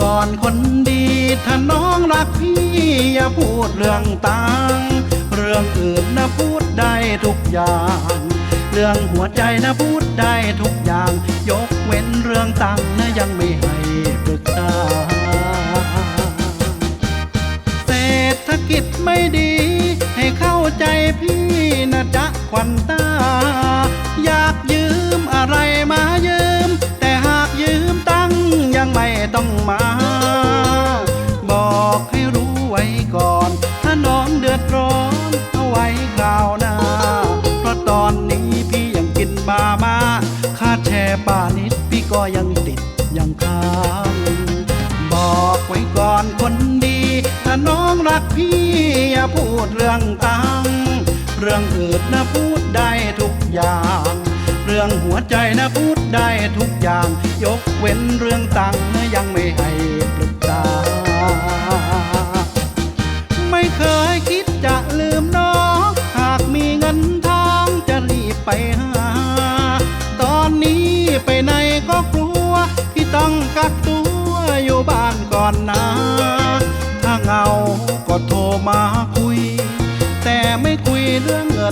ก่อนคนดีถ้าน้องรักพี่อย่าพูดเรื่องตังเรื่องอื่นนะพูดได้ทุกอย่าง เรื่องหัวใจนะพูดได้ทุกอย่าง ยกเว้นเรื่องตังนะยังไม่ให้ปรึกษาเศรษฐกิจไม่ดี ให้เข้าใจพี่นะจ๊ะควันตา ถ้าน้องรักพี่อย่าพูดเรื่องตังเรื่องอื่นนะพูดได้ทุกอย่าง เรื่องหัวใจนะพูดได้ทุกอย่าง ยกเว้นเรื่องตังค์นะยังไม่ให้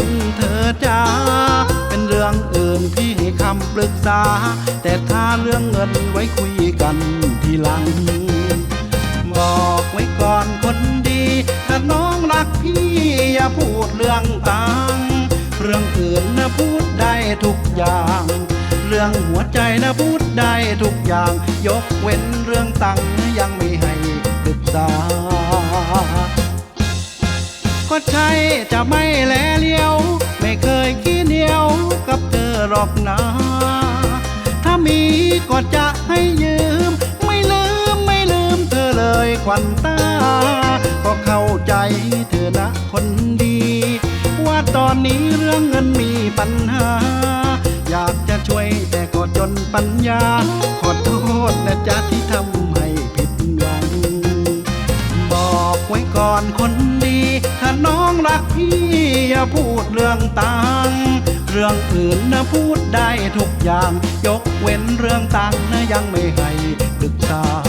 นเธอจ้าเป็นเรื่องอื่นพี่ให้คำปรึกษา แต่ถ้าเรื่องเงินไว้คุยกันทีหลัง บอกไว้ก่อนคนดี ถ้าน้องรักพี่อย่าพูดเรื่องตังเรื่องอื่นนะพูดได้ทุกอย่าง เรื่องหัวใจนะพูดได้ทุกอย่าง ยกเว้นเรื่องตังยังไม่ให้ปรึกษา ก็ใช่จะไม่แลเลี้ยว ไม่เคยขี้เหนียวกับเธอหรอกนะ ถ้ามีก็จะให้ยืม ไม่ลืมไม่ลืมเธอเลยควันตา ก็เข้าใจเธอนะคนดี ว่าตอนนี้เรื่องเงินมีปัญหา อยากจะช่วยแต่ก็จนปัญญา ขอโทษนะจ๊ะที่ทำให้ผิดหวัง บอกไว้ก่อนคน น้องรักพี่อย่าพูดเรื่องตังเรื่องอื่นนะพูดได้ทุกอย่าง ยกเว้นเรื่องตังนะยังไม่ให้ดึกษา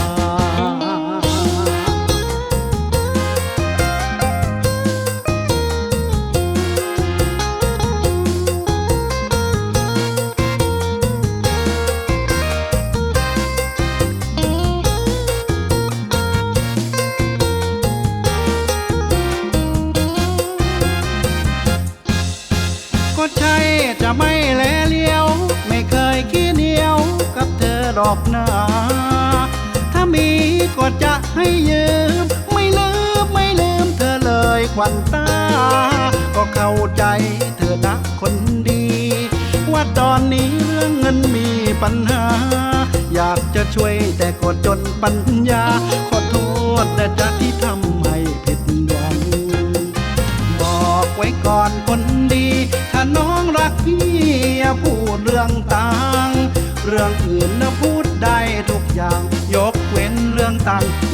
รอกนะถ้ามีก็จะให้ยืม ไม่ลืมไม่ลืมเธอเลยควันตา ก็เข้าใจเธอนะคนดี ว่าตอนนี้เรื่องเงินมีปัญหา อยากจะช่วยแต่ก็จนปัญญา ขอโทษนะจ๊ะที่ทำให้ผิดหวัง บอกไว้ก่อนคนดี ถ้าน้องรักพี่อย่าพูดเรื่องตังเรื่องอื่นนะพู ด